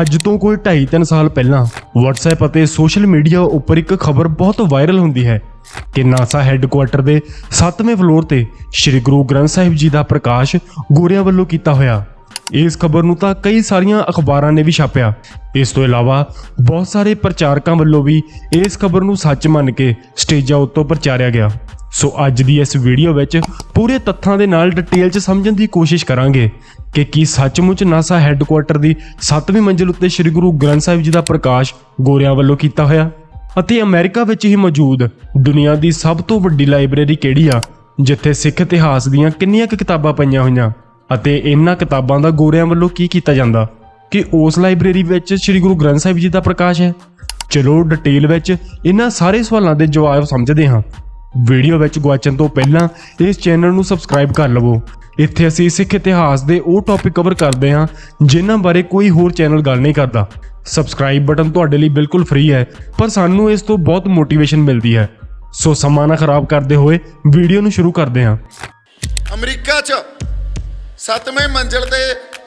ਅੱਜ ਤੋਂ ਕੋਈ 2.5-3 ਸਾਲ ਪਹਿਲਾਂ WhatsApp ਅਤੇ ਸੋਸ਼ਲ ਮੀਡੀਆ ਉੱਪਰ ਇੱਕ ਖਬਰ ਬਹੁਤ ਵਾਇਰਲ ਹੁੰਦੀ ਹੈ ਕਿ ਨਾਸਾ ਹੈੱਡਕੁਆਰਟਰ ਦੇ 7ਵੇਂ ਫਲੋਰ ਤੇ ਸ੍ਰੀ ਗੁਰੂ ਗ੍ਰੰਥ ਸਾਹਿਬ ਜੀ ਦਾ ਪ੍ਰਕਾਸ਼ ਗੋਰਿਆਂ ਵੱਲੋਂ ਕੀਤਾ ਹੋਇਆ। ਇਸ ਖਬਰ ਨੂੰ ਤਾਂ ਕਈ ਸਾਰੀਆਂ ਅਖਬਾਰਾਂ ਨੇ ਵੀ ਛਾਪਿਆ। ਇਸ ਤੋਂ ਇਲਾਵਾ ਬਹੁਤ ਸਾਰੇ ਪ੍ਰਚਾਰਕਾਂ ਵੱਲੋਂ ਵੀ ਇਸ ਖਬਰ ਨੂੰ ਸੱਚ ਮੰਨ ਕੇ ਸਟੇਜਾਂ ਉੱਤੋਂ ਪ੍ਰਚਾਰਿਆ ਗਿਆ। ਸੋ ਅੱਜ ਦੀ ਇਸ ਵੀਡੀਓ ਵਿੱਚ ਪੂਰੇ ਤੱਥਾਂ ਦੇ ਨਾਲ ਡਿਟੇਲ 'ਚ ਸਮਝਣ ਦੀ ਕੋਸ਼ਿਸ਼ ਕਰਾਂਗੇ। ਕਿ ਕੀ ਸੱਚਮੁੱਚ ਨਾਸਾ ਹੈੱਡਕੁਆਰਟਰ ਦੀ 7ਵੀਂ ਮੰਜ਼ਿਲ ਉੱਤੇ ਸ੍ਰੀ ਗੁਰੂ ਗ੍ਰੰਥ ਸਾਹਿਬ ਜੀ ਦਾ ਪ੍ਰਕਾਸ਼ ਗੋਰਿਆਂ ਵੱਲੋਂ ਕੀਤਾ ਹੋਇਆ? ਅਤੇ ਅਮਰੀਕਾ ਵਿੱਚ ਹੀ ਮੌਜੂਦ ਦੁਨੀਆ ਦੀ ਸਭ ਤੋਂ ਵੱਡੀ ਲਾਇਬ੍ਰੇਰੀ ਕਿਹੜੀ ਆ, ਜਿੱਥੇ ਸਿੱਖ ਇਤਿਹਾਸ ਦੀਆਂ ਕਿੰਨੀਆਂ ਕੁ ਕਿਤਾਬਾਂ ਪਈਆਂ ਹੋਈਆਂ ਅਤੇ ਇਹਨਾਂ ਕਿਤਾਬਾਂ ਦਾ ਗੋਰਿਆਂ ਵੱਲੋਂ ਕੀ ਕੀਤਾ ਜਾਂਦਾ? ਕਿ ਉਸ ਲਾਇਬ੍ਰੇਰੀ ਵਿੱਚ ਸ੍ਰੀ ਗੁਰੂ ਗ੍ਰੰਥ ਸਾਹਿਬ ਜੀ ਦਾ ਪ੍ਰਕਾਸ਼ ਹੈ? ਚਲੋ ਡਿਟੇਲ ਵਿੱਚ ਇਹਨਾਂ ਸਾਰੇ ਸਵਾਲਾਂ ਦੇ ਜਵਾਬ ਸਮਝਦੇ ਹਾਂ। ਵੀਡੀਓ ਵਿੱਚ ਗਵਾਚਣ ਤੋਂ ਪਹਿਲਾਂ ਇਸ ਚੈਨਲ ਨੂੰ ਸਬਸਕ੍ਰਾਈਬ ਕਰ ਲਵੋ ਇੱਥੇ ਅਸੀਂ ਸਿੱਖ ਇਤਿਹਾਸ ਦੇ ਉਹ ਟੌਪਿਕ ਕਵਰ ਕਰਦੇ ਹਾਂ ਜਿਨ੍ਹਾਂ ਬਾਰੇ ਕੋਈ ਹੋਰ ਚੈਨਲ ਗੱਲ ਨਹੀਂ ਕਰਦਾ। ਸਬਸਕ੍ਰਾਈਬ ਬਟਨ ਤੁਹਾਡੇ ਲਈ ਬਿਲਕੁਲ ਫ੍ਰੀ ਹੈ ਪਰ ਸਾਨੂੰ ਇਸ ਤੋਂ ਬਹੁਤ ਮੋਟੀਵੇਸ਼ਨ ਮਿਲਦੀ ਹੈ। ਸੋ ਸਮਾਂ ਨਾ ਖਰਾਬ ਕਰਦੇ ਹੋਏ ਵੀਡੀਓ ਨੂੰ ਸ਼ੁਰੂ ਕਰਦੇ ਹਾਂ। ਅਮਰੀਕਾ 'ਚ ਸੱਤਵੇਂ ਮੰਜ਼ਿਲ ਤੇ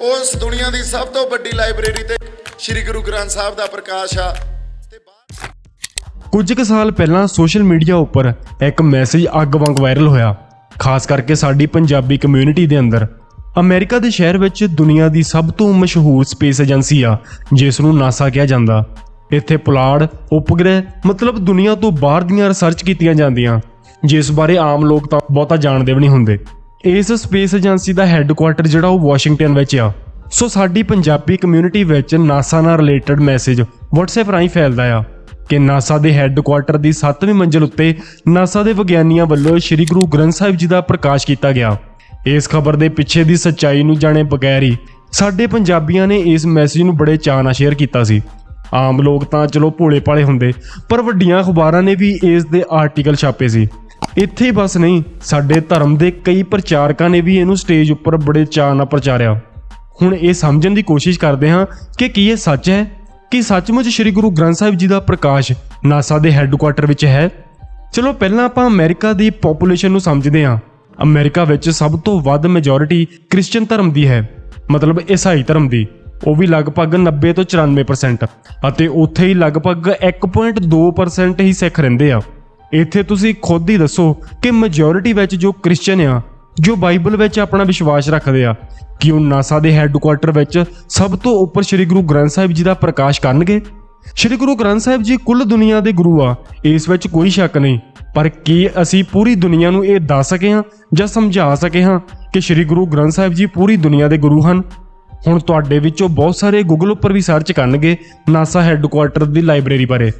ਉਸ ਦੁਨੀਆ ਦੀ ਸਭ ਤੋਂ ਵੱਡੀ ਲਾਇਬ੍ਰੇਰੀ ਤੇ ਸ੍ਰੀ ਗੁਰੂ ਗ੍ਰੰਥ ਸਾਹਿਬ ਦਾ ਪ੍ਰਕਾਸ਼ ਆ। ਕੁਝ ਕੁ ਸਾਲ ਪਹਿਲਾਂ ਸੋਸ਼ਲ ਮੀਡੀਆ ਉੱਪਰ ਇੱਕ ਮੈਸੇਜ ਅੱਗ ਵਾਂਗ ਵਾਇਰਲ ਹੋਇਆ। ਖਾਸ ਕਰਕੇ ਸਾਡੀ ਪੰਜਾਬੀ ਕਮਿਊਨਿਟੀ ਦੇ ਅੰਦਰ। ਅਮਰੀਕਾ ਦੇ ਸ਼ਹਿਰ ਵਿੱਚ ਦੁਨੀਆ ਦੀ ਸਭ ਤੋਂ ਮਸ਼ਹੂਰ ਸਪੇਸ ਏਜੰਸੀ ਆ, ਜਿਸ ਨੂੰ ਨਾਸਾ ਕਿਹਾ ਜਾਂਦਾ। ਇੱਥੇ ਪੁਲਾੜ, ਉਪਗ੍ਰਹਿ, ਮਤਲਬ ਦੁਨੀਆ ਤੋਂ ਬਾਹਰ ਦੀਆਂ ਰਿਸਰਚ ਕੀਤੀਆਂ ਜਾਂਦੀਆਂ, ਜਿਸ ਬਾਰੇ ਆਮ ਲੋਕ ਤਾਂ ਬਹੁਤਾ ਜਾਣਦੇ ਵੀ ਨਹੀਂ ਹੁੰਦੇ। ਇਸ ਸਪੇਸ ਏਜੰਸੀ ਦਾ ਹੈੱਡਕੁਆਰਟਰ ਜਿਹੜਾ ਉਹ ਵਾਸ਼ਿੰਗਟਨ ਵਿੱਚ ਆ। ਸੋ ਸਾਡੀ ਪੰਜਾਬੀ ਕਮਿਊਨਿਟੀ ਵਿੱਚ ਨਾਸਾ ਨਾਲ ਰਿਲੇਟਡ ਮੈਸੇਜ WhatsApp ਰਾਹੀਂ ਫੈਲਦਾ ਆ। ਕਿ ਨਾਸਾ ਦੇ ਹੈੱਡਕੁਆਰਟਰ ਦੀ 7ਵੀਂ ਮੰਜ਼ਿਲ ਉੱਤੇ ਨਾਸਾ ਦੇ ਵਿਗਿਆਨੀਆਂ ਵੱਲੋਂ ਸ੍ਰੀ ਗੁਰੂ ਗ੍ਰੰਥ ਸਾਹਿਬ ਜੀ ਦਾ ਪ੍ਰਕਾਸ਼ ਕੀਤਾ ਗਿਆ। ਇਸ ਖਬਰ ਦੇ ਪਿੱਛੇ ਦੀ ਸੱਚਾਈ ਨੂੰ ਜਾਣੇ ਬਗੈਰ ਹੀ ਸਾਡੇ ਪੰਜਾਬੀਆਂ ਨੇ ਇਸ ਮੈਸੇਜ ਨੂੰ ਬੜੇ ਚਾਅ ਨਾਲ ਸ਼ੇਅਰ ਕੀਤਾ ਸੀ। ਆਮ ਲੋਕ ਤਾਂ ਚਲੋ ਭੋਲੇ ਭਾਲੇ ਹੁੰਦੇ, ਪਰ ਵੱਡੀਆਂ ਅਖਬਾਰਾਂ ਨੇ ਵੀ ਇਸ ਦੇ ਆਰਟੀਕਲ ਛਾਪੇ ਸੀ। ਇੱਥੇ ਹੀ ਬਸ ਨਹੀਂ, ਸਾਡੇ ਧਰਮ ਦੇ ਕਈ ਪ੍ਰਚਾਰਕਾਂ ਨੇ ਵੀ ਇਹਨੂੰ ਸਟੇਜ ਉੱਪਰ ਬੜੇ ਚਾਅ ਨਾਲ ਪ੍ਰਚਾਰਿਆ। ਹੁਣ ਇਹ ਸਮਝਣ ਦੀ ਕੋਸ਼ਿਸ਼ ਕਰਦੇ ਹਾਂ ਕਿ ਕੀ ਇਹ ਸੱਚ ਹੈ? ਕਿ ਸੱਚਮੁੱਚ ਸ੍ਰੀ ਗੁਰੂ ਗ੍ਰੰਥ ਸਾਹਿਬ ਜੀ ਦਾ ਪ੍ਰਕਾਸ਼ ਨਾਸਾ ਦੇ ਹੈੱਡਕੁਆਰਟਰ ਵਿੱਚ ਹੈ? ਚਲੋ ਪਹਿਲਾਂ ਆਪਾਂ ਅਮਰੀਕਾ ਦੀ ਪੋਪੂਲੇਸ਼ਨ ਨੂੰ ਸਮਝਦੇ ਹਾਂ। ਅਮਰੀਕਾ ਵਿੱਚ ਸਭ ਤੋਂ ਵੱਧ ਮੈਜੋਰਿਟੀ ਕ੍ਰਿਸਚੀਅਨ ਧਰਮ ਦੀ ਹੈ। ਮਤਲਬ ਈਸਾਈ ਧਰਮ ਦੀ। ਉਹ ਵੀ ਲਗਭਗ 90 ਤੋਂ 94% ਅਤੇ ਉੱਥੇ ਹੀ ਲਗਭਗ 1.2% ਹੀ ਸਿੱਖ ਰਹਿੰਦੇ ਆ। ਇੱਥੇ ਤੁਸੀਂ ਖੁਦ ਹੀ ਦੱਸੋ ਕਿ ਮੈਜੋਰਿਟੀ ਵਿੱਚ ਜੋ ਕ੍ਰਿਸਚੀਅਨ ਆ ਜੋ ਬਾਈਬਲ ਵਿੱਚ ਆਪਣਾ ਵਿਸ਼ਵਾਸ ਰੱਖਦੇ ਆ ਕਿ ਉਹ ਨਾਸਾ ਦੇ ਹੈੱਡਕੁਆਰਟਰ ਵਿੱਚ ਸਭ ਤੋਂ ਉੱਪਰ ਸ੍ਰੀ ਗੁਰੂ ਗ੍ਰੰਥ ਸਾਹਿਬ ਜੀ ਦਾ ਪ੍ਰਕਾਸ਼ ਕਰਨਗੇ। ਸ੍ਰੀ ਗੁਰੂ ਗ੍ਰੰਥ ਸਾਹਿਬ ਜੀ ਕੁੱਲ ਦੁਨੀਆ ਦੇ ਗੁਰੂ ਆ, ਇਸ ਵਿੱਚ ਕੋਈ ਸ਼ੱਕ ਨਹੀਂ। ਪਰ ਕੀ ਅਸੀਂ ਪੂਰੀ ਦੁਨੀਆ ਨੂੰ ਇਹ ਦੱਸ ਸਕੇ ਹਾਂ ਜਾਂ ਸਮਝਾ ਸਕੇ ਹਾਂ ਕਿ ਸ੍ਰੀ ਗੁਰੂ ਗ੍ਰੰਥ ਸਾਹਿਬ ਜੀ ਪੂਰੀ ਦੁਨੀਆ ਦੇ ਗੁਰੂ ਹਨ? ਹੁਣ ਤੁਹਾਡੇ ਵਿੱਚੋਂ ਬਹੁਤ ਸਾਰੇ ਗੂਗਲ ਉੱਪਰ ਵੀ ਸਰਚ ਕਰਨਗੇ ਨਾਸਾ ਹੈੱਡਕੁਆਰਟਰ ਦੀ ਲਾਇਬ੍ਰੇਰੀ ਬਾਰੇ।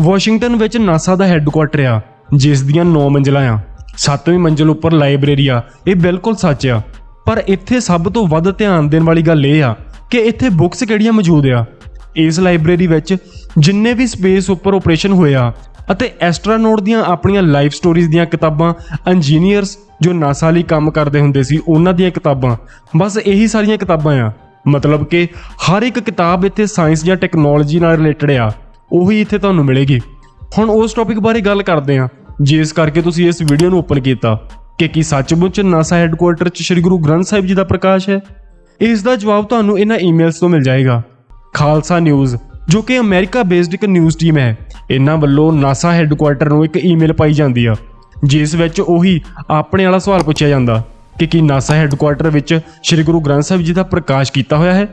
ਵਾਸ਼ਿੰਗਟਨ ਵਿੱਚ ਨਾਸਾ ਦਾ ਹੈੱਡਕੁਆਰਟਰ ਆ, ਜਿਸ ਦੀਆਂ 9 ਮੰਜ਼ਿਲਾਂ ਆ। ਸੱਤਵੀਂ ਮੰਜ਼ਿਲ ਉੱਪਰ ਲਾਇਬ੍ਰੇਰੀ ਆ। ਇਹ ਬਿਲਕੁਲ ਸੱਚ ਆ। ਪਰ ਇੱਥੇ ਸਭ ਤੋਂ ਵੱਧ ਧਿਆਨ ਦੇਣ ਵਾਲੀ ਗੱਲ ਇਹ ਆ ਕਿ ਇੱਥੇ ਬੁੱਕਸ ਕਿਹੜੀਆਂ ਮੌਜੂਦ ਆ? ਇਸ ਲਾਇਬ੍ਰੇਰੀ ਵਿੱਚ ਜਿੰਨੇ ਵੀ ਸਪੇਸ ਉੱਪਰ ਆਪਰੇਸ਼ਨ ਹੋਇਆ ਆ ਅਤੇ ਐਸਟ੍ਰੋਨੌਟ ਦੀਆਂ ਆਪਣੀਆਂ ਲਾਈਫ ਸਟੋਰੀਜ਼ ਦੀਆਂ ਕਿਤਾਬਾਂ, ਇੰਜੀਨੀਅਰਸ ਜੋ ਨਾਸਾ ਲਈ ਕੰਮ ਕਰਦੇ ਹੁੰਦੇ ਸੀ, ਉਹਨਾਂ ਦੀਆਂ ਕਿਤਾਬਾਂ, ਬਸ ਇਹੀ ਸਾਰੀਆਂ ਕਿਤਾਬਾਂ ਆ। ਮਤਲਬ ਕਿ ਹਰ ਇੱਕ ਕਿਤਾਬ ਇੱਥੇ ਸਾਇੰਸ ਜਾਂ ਟੈਕਨੋਲੋਜੀ ਨਾਲ ਰਿਲੇਟਡ ਆ। ਉਹੀ ਇੱਥੇ ਤੁਹਾਨੂੰ ਮਿਲੇਗੀ। ਹੁਣ ਉਸ ਟੌਪਿਕ ਬਾਰੇ ਗੱਲ ਕਰਦੇ ਹਾਂ ਜਿਸ ਕਰਕੇ ਤੁਸੀਂ ਇਸ ਵੀਡੀਓ ਨੂੰ ਓਪਨ ਕੀਤਾ ਕਿ ਕੀ ਸੱਚਮੁੱਚ ਨਾਸਾ ਹੈੱਡਕੁਆਰਟਰ 'ਚ ਸ੍ਰੀ ਗੁਰੂ ਗ੍ਰੰਥ ਸਾਹਿਬ ਜੀ ਦਾ ਪ੍ਰਕਾਸ਼ ਹੈ? ਇਸ ਦਾ ਜਵਾਬ ਤੁਹਾਨੂੰ ਇਹਨਾਂ ਈਮੇਲਸ ਤੋਂ ਮਿਲ ਜਾਏਗਾ। ਖਾਲਸਾ ਨਿਊਜ਼ ਜੋ ਕਿ ਅਮਰੀਕਾ ਬੇਸਡ ਇੱਕ ਨਿਊਜ਼ ਟੀਮ ਹੈ। ਇਹਨਾਂ ਵੱਲੋਂ ਨਾਸਾ ਹੈੱਡਕੁਆਰਟਰ ਨੂੰ ਇੱਕ ਈਮੇਲ ਪਾਈ ਜਾਂਦੀ ਆ, ਜਿਸ ਵਿੱਚ ਉਹੀ ਆਪਣੇ ਵਾਲਾ ਸਵਾਲ ਪੁੱਛਿਆ ਜਾਂਦਾ ਕਿ ਕੀ ਨਾਸਾ ਹੈੱਡਕੁਆਰਟਰ ਵਿੱਚ ਸ੍ਰੀ ਗੁਰੂ ਗ੍ਰੰਥ ਸਾਹਿਬ ਜੀ ਦਾ ਪ੍ਰਕਾਸ਼ ਕੀਤਾ ਹੋਇਆ ਹੈ?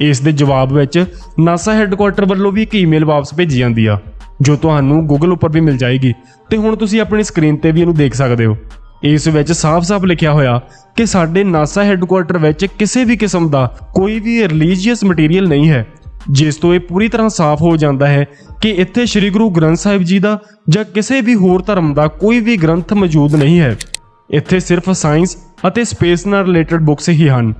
ਇਸ ਦੇ ਜਵਾਬ ਵਿੱਚ ਨਾਸਾ ਹੈੱਡਕੁਆਰਟਰ ਵੱਲੋਂ ਵੀ ਇੱਕ ਈਮੇਲ ਵਾਪਸ ਭੇਜੀ ਜਾਂਦੀ ਆ। ਜੋ ਤੁਹਾਨੂੰ ਗੂਗਲ ਉੱਪਰ ਵੀ ਮਿਲ ਜਾਏਗੀ। ਤੇ ਹੁਣ ਤੁਸੀਂ ਆਪਣੀ ਸਕਰੀਨ ਤੇ ਵੀ ਇਹਨੂੰ ਦੇਖ ਸਕਦੇ ਹੋ। ਇਸ ਵਿੱਚ ਸਾਫ਼-ਸਾਫ਼ ਲਿਖਿਆ ਹੋਇਆ ਕਿ ਸਾਡੇ ਨਾਸਾ ਹੈੱਡਕੁਆਰਟਰ ਵਿੱਚ ਕਿਸੇ ਵੀ ਕਿਸਮ ਦਾ ਕੋਈ ਵੀ ਰਿਲੀਜੀਅਸ ਮਟੀਰੀਅਲ ਨਹੀਂ ਹੈ। ਜਿਸ ਤੋਂ ਇਹ ਪੂਰੀ ਤਰ੍ਹਾਂ ਸਾਫ਼ ਹੋ ਜਾਂਦਾ ਹੈ ਕਿ ਇੱਥੇ ਸ੍ਰੀ ਗੁਰੂ ਗ੍ਰੰਥ ਸਾਹਿਬ ਜੀ ਦਾ ਜਾਂ ਕਿਸੇ ਵੀ ਹੋਰ ਧਰਮ ਦਾ ਕੋਈ ਵੀ ਗ੍ਰੰਥ ਮੌਜੂਦ ਨਹੀਂ ਹੈ। ਇੱਥੇ ਸਿਰਫ ਸਾਇੰਸ ਅਤੇ ਸਪੇਸ ਨਾਲ ਰਿਲੇਟਡ ਬੁੱਕਸ ਹੀ ਹਨ।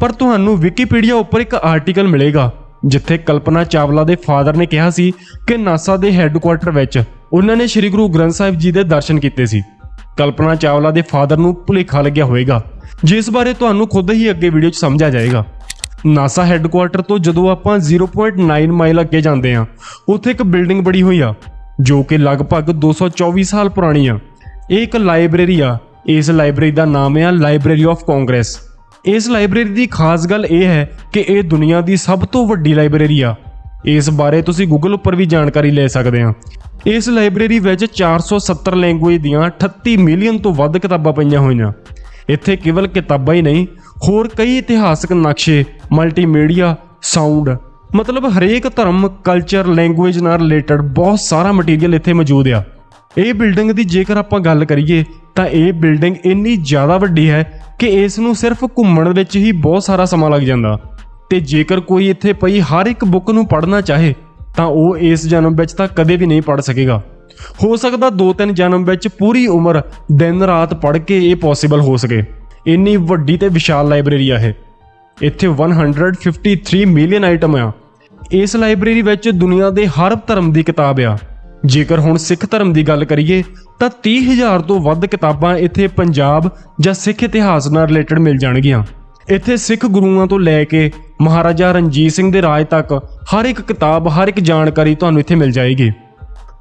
ਪਰ ਤੁਹਾਨੂੰ ਵਿਕੀਪੀਡੀਆ ਉੱਪਰ ਇੱਕ ਆਰਟੀਕਲ ਮਿਲੇਗਾ। ਜਿੱਥੇ ਕਲਪਨਾ ਚਾਵਲਾ ਦੇ ਫਾਦਰ ਨੇ ਕਿਹਾ ਸੀ ਕਿ ਨਾਸਾ ਦੇ ਹੈੱਡਕੁਆਰਟਰ ਵਿੱਚ ਉਹਨਾਂ ਨੇ ਸ੍ਰੀ ਗੁਰੂ ਗ੍ਰੰਥ ਸਾਹਿਬ ਜੀ ਦੇ ਦਰਸ਼ਨ ਕੀਤੇ ਸੀ। ਕਲਪਨਾ ਚਾਵਲਾ ਦੇ ਫਾਦਰ ਨੂੰ ਭੁਲੇਖਾ ਲੱਗਿਆ ਹੋਵੇਗਾ। ਜਿਸ ਬਾਰੇ ਤੁਹਾਨੂੰ ਖੁਦ ਹੀ ਅੱਗੇ ਵੀਡੀਓ 'ਚ ਸਮਝਿਆ ਜਾਏਗਾ। ਨਾਸਾ ਹੈੱਡਕੁਆਰਟਰ ਤੋਂ ਜਦੋਂ ਆਪਾਂ 0.9 ਮਾਈਲ ਅੱਗੇ ਜਾਂਦੇ ਹਾਂ, ਉੱਥੇ ਇੱਕ ਬਿਲਡਿੰਗ ਬਣੀ ਹੋਈ ਆ, ਜੋ ਕਿ ਲਗਭਗ 224 ਸਾਲ ਪੁਰਾਣੀ ਆ। ਇਹ ਇੱਕ ਲਾਇਬ੍ਰੇਰੀ ਆ। ਇਸ ਲਾਇਬ੍ਰੇਰੀ ਦਾ ਨਾਮ ਹੈ ਲਾਇਬ੍ਰੇਰੀ ਆਫ ਕਾਂਗਰਸ। ਇਸ ਲਾਇਬ੍ਰੇਰੀ ਦੀ ਖਾਸ ਗੱਲ ਇਹ ਹੈ ਕਿ ਇਹ ਦੁਨੀਆ ਦੀ ਸਭ ਤੋਂ ਵੱਡੀ ਲਾਇਬ੍ਰੇਰੀ ਆ। ਇਸ ਬਾਰੇ ਤੁਸੀਂ ਗੂਗਲ ਉੱਪਰ ਵੀ ਜਾਣਕਾਰੀ ਲੈ ਸਕਦੇ ਆ। ਇਸ ਲਾਇਬ੍ਰੇਰੀ ਵਿੱਚ 470 ਲੈਂਗੁਏਜ ਦੀਆਂ 38 ਮਿਲੀਅਨ ਤੋਂ ਵੱਧ ਕਿਤਾਬਾਂ ਪਈਆਂ ਹੋਈਆਂ। ਇੱਥੇ ਕੇਵਲ ਕਿਤਾਬਾਂ ਹੀ ਨਹੀਂ, ਹੋਰ ਕਈ ਇਤਿਹਾਸਕ ਨਕਸ਼ੇ ਮਲਟੀਮੀਡੀਆ ਸਾਊਂਡ ਮਤਲਬ ਹਰੇਕ ਧਰਮ ਕਲਚਰ ਲੈਂਗੁਏਜ ਨਾਲ ਰਿਲੇਟਡ ਬਹੁਤ ਸਾਰਾ ਮਟੀਰੀਅਲ ਇੱਥੇ ਮੌਜੂਦ ਆ। ਇਹ ਬਿਲਡਿੰਗ ਦੀ ਜੇਕਰ ਆਪਾਂ ਗੱਲ ਕਰੀਏ, ਤਾਂ ਇਹ ਬਿਲਡਿੰਗ ਇੰਨੀ ਜ਼ਿਆਦਾ ਵੱਡੀ ਹੈ ਕਿ ਇਸ ਨੂੰ ਸਿਰਫ ਘੁੰਮਣ ਵਿੱਚ ਹੀ ਬਹੁਤ ਸਾਰਾ ਸਮਾਂ ਲੱਗ ਜਾਂਦਾ। ਤੇ ਜੇਕਰ ਕੋਈ ਇੱਥੇ ਪਈ ਹਰ ਇੱਕ ਬੁੱਕ ਨੂੰ ਪੜ੍ਹਨਾ ਚਾਹੇ, ਤਾਂ ਉਹ ਇਸ ਜਨਮ ਵਿੱਚ ਤਾਂ ਕਦੇ ਵੀ ਨਹੀਂ ਪੜ੍ਹ ਸਕੇਗਾ। ਹੋ ਸਕਦਾ ਦੋ ਤਿੰਨ ਜਨਮ ਵਿੱਚ ਪੂਰੀ ਉਮਰ ਦਿਨ ਰਾਤ ਪੜ੍ਹ ਕੇ ਇਹ ਪੋਸੀਬਲ ਹੋ ਸਕੇ। ਇੰਨੀ ਵੱਡੀ ਤੇ ਵਿਸ਼ਾਲ ਲਾਇਬ੍ਰੇਰੀ ਆ ਇਹ। ਇੱਥੇ 153 ਮਿਲੀਅਨ ਆਈਟਮ ਆ। ਇਸ ਲਾਇਬ੍ਰੇਰੀ ਵਿੱਚ ਦੁਨੀਆ ਦੇ ਹਰ ਧਰਮ ਦੀ ਕਿਤਾਬ ਆ। ਜੇਕਰ ਹੁਣ ਸਿੱਖ ਧਰਮ ਦੀ ਗੱਲ ਕਰੀਏ, ਤਾਂ 30000 ਤੋਂ ਵੱਧ ਕਿਤਾਬਾਂ ਇੱਥੇ ਪੰਜਾਬ ਜਾਂ ਸਿੱਖ ਇਤਿਹਾਸ ਨਾਲ ਰਿਲੇਟਡ ਮਿਲ ਜਾਣਗੀਆਂ। ਇੱਥੇ ਸਿੱਖ ਗੁਰੂਆਂ ਤੋਂ ਲੈ ਕੇ ਮਹਾਰਾਜਾ ਰਣਜੀਤ ਸਿੰਘ ਦੇ ਰਾਜ ਤੱਕ ਹਰ ਇੱਕ ਕਿਤਾਬ, ਹਰ ਇੱਕ ਜਾਣਕਾਰੀ ਤੁਹਾਨੂੰ ਇੱਥੇ ਮਿਲ ਜਾਏਗੀ।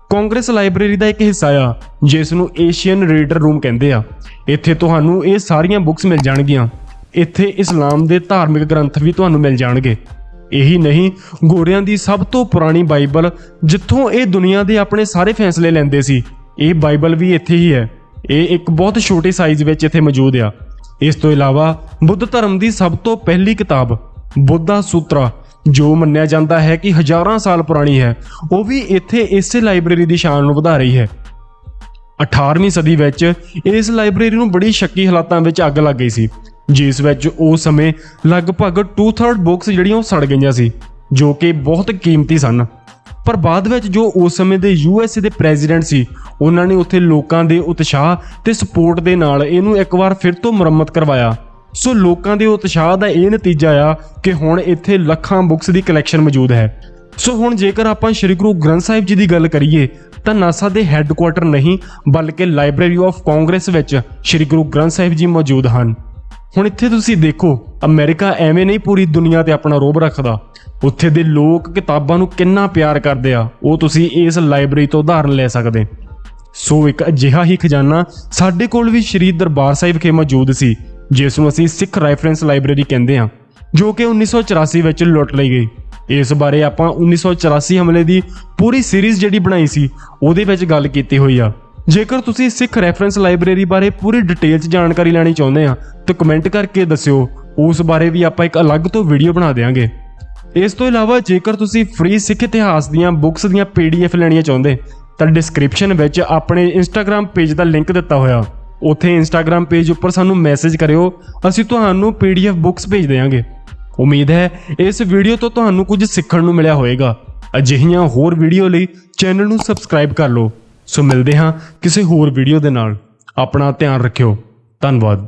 ਕਾਂਗਰਸ ਲਾਇਬ੍ਰੇਰੀ ਦਾ ਇੱਕ ਹਿੱਸਾ ਆ, ਜਿਸ ਨੂੰ ਏਸ਼ੀਅਨ ਰੀਡਰ ਰੂਮ ਕਹਿੰਦੇ ਆ। ਇੱਥੇ ਤੁਹਾਨੂੰ ਇਹ ਸਾਰੀਆਂ ਬੁੱਕਸ ਮਿਲ ਜਾਣਗੀਆਂ। ਇੱਥੇ ਇਸਲਾਮ ਦੇ ਧਾਰਮਿਕ ਗ੍ਰੰਥ ਵੀ ਤੁਹਾਨੂੰ ਮਿਲ ਜਾਣਗੇ। ਇਹੀ ਨਹੀਂ, ਗੋਰਿਆਂ ਦੀ ਸਭ ਤੋਂ ਪੁਰਾਣੀ ਬਾਈਬਲ ਜਿੱਥੋਂ ਇਹ ਦੁਨੀਆ ਦੇ ਆਪਣੇ ਸਾਰੇ ਫੈਸਲੇ ਲੈਂਦੇ ਸੀ, ਇਹ ਬਾਈਬਲ ਵੀ ਇੱਥੇ ਹੀ ਹੈ। ਇਹ ਇੱਕ ਬਹੁਤ ਛੋਟੇ ਸਾਈਜ਼ ਵਿੱਚ ਇੱਥੇ ਮੌਜੂਦ ਆ। ਇਸ ਤੋਂ ਇਲਾਵਾ ਬੁੱਧ ਧਰਮ ਦੀ ਸਭ ਤੋਂ ਪਹਿਲੀ ਕਿਤਾਬ, ਬੁੱਧਾ ਸੂਤਰਾ, ਜੋ ਮੰਨਿਆ ਜਾਂਦਾ ਹੈ ਕਿ ਹਜ਼ਾਰਾਂ ਸਾਲ ਪੁਰਾਣੀ ਹੈ, ਉਹ ਵੀ ਇੱਥੇ ਇਸੇ ਲਾਇਬ੍ਰੇਰੀ ਦੀ ਸ਼ਾਨ ਨੂੰ ਵਧਾ ਰਹੀ ਹੈ। 18ਵੀਂ ਸਦੀ ਵਿੱਚ ਇਸ ਲਾਇਬ੍ਰੇਰੀ ਨੂੰ ਬੜੀ ਸ਼ੱਕੀ ਹਾਲਾਤਾਂ ਵਿੱਚ ਅੱਗ ਲੱਗ ਗਈ ਸੀ। ਜਿਸ ਵਿੱਚ ਉਸ ਸਮੇਂ ਲਗਭਗ 2/3 ਬੁੱਕਸ ਜਿਹੜੀਆਂ ਉਹ ਸੜ ਗਈਆਂ ਸੀ, ਜੋ ਕਿ ਬਹੁਤ ਕੀਮਤੀ ਸਨ। ਪਰ ਬਾਅਦ ਵਿੱਚ ਜੋ ਉਸ ਸਮੇਂ ਦੇ ਯੂਐਸਏ ਦੇ ਪ੍ਰੈਜ਼ੀਡੈਂਟ ਸੀ, ਉਹਨਾਂ ਨੇ ਉੱਥੇ ਲੋਕਾਂ ਦੇ ਉਤਸ਼ਾਹ ਤੇ ਸਪੋਰਟ ਦੇ ਨਾਲ ਇਹਨੂੰ ਇੱਕ ਵਾਰ ਫਿਰ ਤੋਂ ਮੁਰੰਮਤ ਕਰਵਾਇਆ। ਸੋ ਲੋਕਾਂ ਦੇ ਉਤਸ਼ਾਹ ਦਾ ਇਹ ਨਤੀਜਾ ਆ ਕਿ ਹੁਣ ਇੱਥੇ ਲੱਖਾਂ ਬੁੱਕਸ ਦੀ ਕਲੈਕਸ਼ਨ ਮੌਜੂਦ ਹੈ। ਸੋ ਹੁਣ ਜੇਕਰ ਆਪਾਂ ਸ਼੍ਰੀ ਗੁਰੂ ਗ੍ਰੰਥ ਸਾਹਿਬ ਜੀ ਦੀ ਗੱਲ ਕਰੀਏ, ਤਾਂ ਨਾਸਾ ਦੇ ਹੈੱਡਕੁਆਟਰ ਨਹੀਂ, ਬਲਕਿ ਲਾਇਬ੍ਰੇਰੀ ਆਫ ਕਾਂਗਰਸ ਵਿੱਚ ਸ਼੍ਰੀ ਗੁਰੂ ਗ੍ਰੰਥ ਸਾਹਿਬ ਜੀ ਮੌਜੂਦ ਹਨ। ਹੁਣ ਇੱਥੇ ਤੁਸੀਂ ਦੇਖੋ, ਅਮਰੀਕਾ ਐਵੇਂ ਨਹੀਂ ਪੂਰੀ ਦੁਨੀਆ ਤੇ ਆਪਣਾ ਰੋਬ ਰੱਖਦਾ। ਉੱਥੇ ਦੇ ਲੋਕ ਕਿਤਾਬਾਂ ਨੂੰ ਕਿੰਨਾ ਪਿਆਰ ਕਰਦੇ ਆ, ਉਹ ਤੁਸੀਂ ਇਸ ਲਾਇਬ੍ਰੇਰੀ ਤੋਂ ਉਦਾਹਰਨ ਲੈ ਸਕਦੇ। ਸੋ ਇੱਕ ਅਜਿਹਾ ਹੀ ਖਜ਼ਾਨਾ ਸਾਡੇ ਕੋਲ ਵੀ ਸ਼੍ਰੀ ਦਰਬਾਰ ਸਾਹਿਬ ਵਿਖੇ ਮੌਜੂਦ ਸੀ, ਜਿਸ ਨੂੰ ਅਸੀਂ ਸਿੱਖ ਰੈਫਰੈਂਸ ਲਾਇਬ੍ਰੇਰੀ ਕਹਿੰਦੇ ਹਾਂ, ਜੋ ਕਿ 1984 ਵਿੱਚ ਲੁੱਟ ਲਈ ਗਈ। ਇਸ ਬਾਰੇ ਆਪਾਂ 1984 ਹਮਲੇ ਦੀ ਪੂਰੀ ਸੀਰੀਜ਼ ਜਿਹੜੀ ਬਣਾਈ ਸੀ, ਉਹਦੇ ਵਿੱਚ ਗੱਲ ਕੀਤੀ ਹੋਈ ਆ। ਜੇਕਰ ਤੁਸੀਂ ਸਿੱਖ ਰੈਫਰੈਂਸ ਲਾਇਬ੍ਰੇਰੀ ਬਾਰੇ ਪੂਰੀ ਡਿਟੇਲ 'ਚ ਜਾਣਕਾਰੀ ਲੈਣੀ ਚਾਹੁੰਦੇ ਆ ਤਾਂ ਕਮੈਂਟ ਕਰਕੇ ਦੱਸਿਓ। ਉਸ ਬਾਰੇ ਵੀ ਆਪਾਂ ਇੱਕ ਅਲੱਗ ਤੋਂ ਵੀਡੀਓ ਬਣਾ ਦੇਵਾਂਗੇ ਇਸ ਤੋਂ ਇਲਾਵਾ ਜੇਕਰ ਤੁਸੀਂ ਫ੍ਰੀ ਸਿੱਖ ਇਤਿਹਾਸ ਦੀਆਂ ਬੁੱਕਸ ਦੀਆਂ ਪੀਡੀਐਫ ਲੈਣੀਆਂ ਚਾਹੁੰਦੇ, ਤਾਂ ਡਿਸਕ੍ਰਿਪਸ਼ਨ ਵਿੱਚ ਆਪਣੇ ਇੰਸਟਾਗ੍ਰam ਪੇਜ ਦਾ ਲਿੰਕ ਦਿੱਤਾ ਹੋਇਆ। ਉੱਥੇ ਇੰਸਟਾਗ੍ਰam ਪੇਜ ਉੱਪਰ ਸਾਨੂੰ ਮੈਸੇਜ ਕਰਿਓ, ਅਸੀਂ ਤੁਹਾਨੂੰ ਪੀਡੀਐਫ ਬੁੱਕਸ ਭੇਜ ਦੇਵਾਂਗੇ ਉਮੀਦ ਹੈ, ਇਸ ਵੀਡੀਓ ਤੋਂ ਤੁਹਾਨੂੰ ਕੁਝ ਸਿੱਖਣ ਨੂੰ ਮਿਲਿਆ ਹੋਵੇਗਾ। ਅਜਿਹੀਆਂ ਹੋਰ ਵੀਡੀਓ ਲਈ ਚੈਨਲ ਨੂੰ ਸਬਸਕ੍ਰਾਈਬ ਕਰ ਲਓ। ਸੋ ਮਿਲਦੇ ਹਾਂ ਕਿਸੇ ਹੋਰ ਵੀਡੀਓ ਦੇ ਨਾਲ। ਆਪਣਾ ਧਿਆਨ ਰੱਖਿਓ। ਧੰਨਵਾਦ।